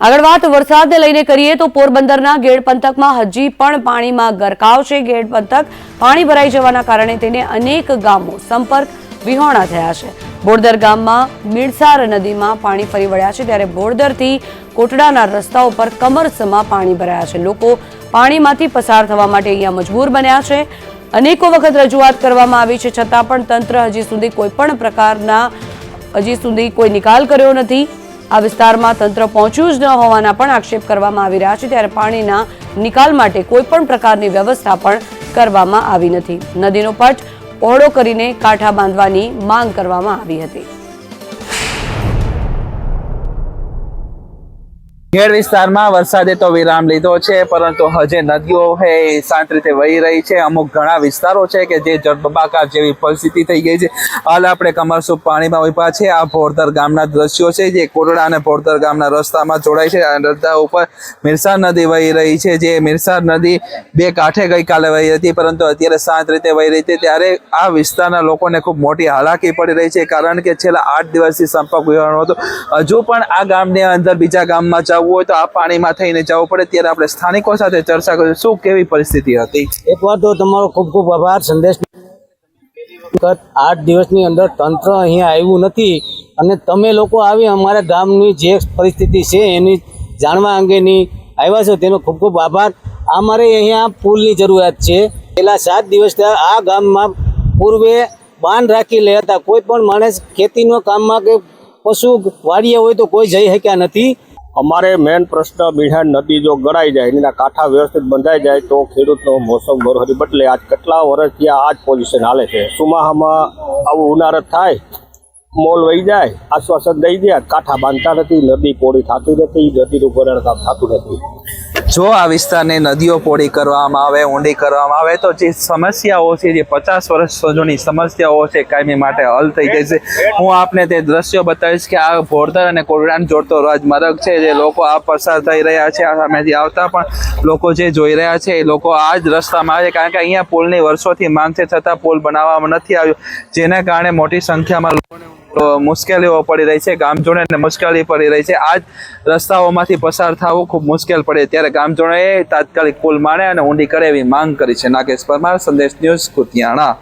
આગળ વાત વરસાદને લઈને કરીએ તો પોરબંદરના ગેડ પંથકમાં હજી પણ પાણીમાં ગરકાવ છે. ગેડ પંથક પાણી ભરાઈ જવાના કારણે તેને અનેક ગામો સંપર્ક વિહોણા થયા છે. બોરદર ગામમાં મીણસાર નદીમાં પાણી ફરી વળ્યા છે ત્યારે બોરદરથી કોટડાના રસ્તા ઉપર કમરસમાં પાણી ભરાયા છે. લોકો પાણીમાંથી પસાર થવા માટે અહીંયા મજબૂર બન્યા છે. અનેકો વખત રજૂઆત કરવામાં આવી છે. છતાં પણ તંત્ર હજી સુધી કોઈ પણ પ્રકારના, હજી સુધી કોઈ નિકાલ કર્યો નથી. આ વિસ્તારમાં તંત્ર પહોંચ્યું જ ન હોવાના પણ આક્ષેપ કરવામાં આવી રહ્યા છે, ત્યારે પાણીના નિકાલ માટે કોઈપણ પ્રકારની વ્યવસ્થા પણ કરવામાં આવી નથી. નદીનો પટ પહોળો કરીને કાંઠા બાંધવાની માંગ કરવામાં આવી હતી. ખેડ વિસ્તારમાં વરસાદે તો વિરામ લીધો છે, પરંતુ હજે નદીઓ છે એ શાંત રીતે વહી રહી છે. અમુક ઘણા વિસ્તારો છે કે જે જળબંબાકાર જેવી પરિસ્થિતિ થઈ ગઈ છે. હાલ આપણે કમરસુપ પાણીમાં ઊભા છે. આ ભોરદર ગામના દ્રશ્યો છે જે કોટડા અને ભોરદર ગામના રસ્તામાં જોડાય છે. રસ્તા ઉપર મિરસાર નદી વહી રહી છે. જે મિરસાર નદી બે કાંઠે ગઈકાલે વહી હતી, પરંતુ અત્યારે શાંત રીતે વહી રહી હતી ત્યારે આ વિસ્તારના લોકોને ખૂબ મોટી હાલાકી પડી રહી છે, કારણ કે છેલ્લા આઠ દિવસથી સંપર્ક વિહોણો હતો. હજુ પણ આ ગામની અંદર બીજા ગામમાં જવું હોય તો આ પાણીમાં થઈને જવું પડે. ત્યારે આપણે સ્થાનિકો સાથે ચર્ચા કરીશું, શું કેવી પરિસ્થિતિ હતી? એકવાર તો તમારો ખૂબ ખૂબ આભાર, સંદેશ આઠ દિવસની અંદર તંત્ર અહીંયા આવ્યું નથી અને તમે લોકો આવી અમારા ગામની જે પરિસ્થિતિ છે એની જાણવા અંગેની આવ્યા છો તેનો ખૂબ ખૂબ આભાર. અમારે અહીંયા પુલની જરૂરિયાત છે. પહેલા સાત દિવસથી આ ગામમાં પૂર્વે બાંધ રાખી લે હતા કોઈ પણ માણસ ખેતીના કામમાં કે પશુ વાડીએ હોય તો કોઈ જઈ શક્યા નથી. અમારે મેઇન પ્રશ્ન મીઠા નદી જો ગળાઈ જાય, એના કાંઠા વ્યવસ્થિત બંધાઈ જાય, તો ખેડૂતનો મોસમ બરોહરી બદલે. આજ કેટલા વર્ષથી આ જ પોઝિશન હાલે છે? સુમાહામાં આવું ઉનાળત થાય? મોલ વહી જાય, આશ્વાસન દઈ દે કાંઠા બાંધતા નથી, નદી પોળી થતી નથી, નદીનું કામ થતું નથી. જો આ વિસ્તારને નદીઓ પોળી કરવામાં આવે, ઊંડી કરવામાં આવે, તો જે સમસ્યાઓ છે, જે પચાસ વર્ષ જૂની સમસ્યાઓ છે, કાયમી માટે હલ થઈ જશે હું આપને તે દ્રશ્યો બતાવીશ કે આ ભોરધર અને કોરડાને જોડતો રાજમાર્ગ છે, જે લોકો આ પસાર થઈ રહ્યા છે, આ સામેથી આવતા પણ લોકો જે જોઈ રહ્યા છે, એ લોકો આ જ રસ્તામાં આવે છે, કારણ કે અહીંયા પુલની વર્ષોથી માંગ છે, છતાં પુલ બનાવવામાં નથી આવ્યો, જેના કારણે મોટી સંખ્યામાં લોકોને મુશ્કેલીઓ પડી રહી છે. ગામજોડાને મુશ્કેલી પડી રહી છે. આ જ રસ્તાઓમાંથી પસાર થવું ખૂબ મુશ્કેલ પડે. ત્યારે ગામજોડાએ તાત્કાલિક પુલ માણે અને ઊંડી કરે એવી માંગ કરી છે. નાગેશ પરમાર, સંદેશ ન્યૂઝ કુતિયાણા.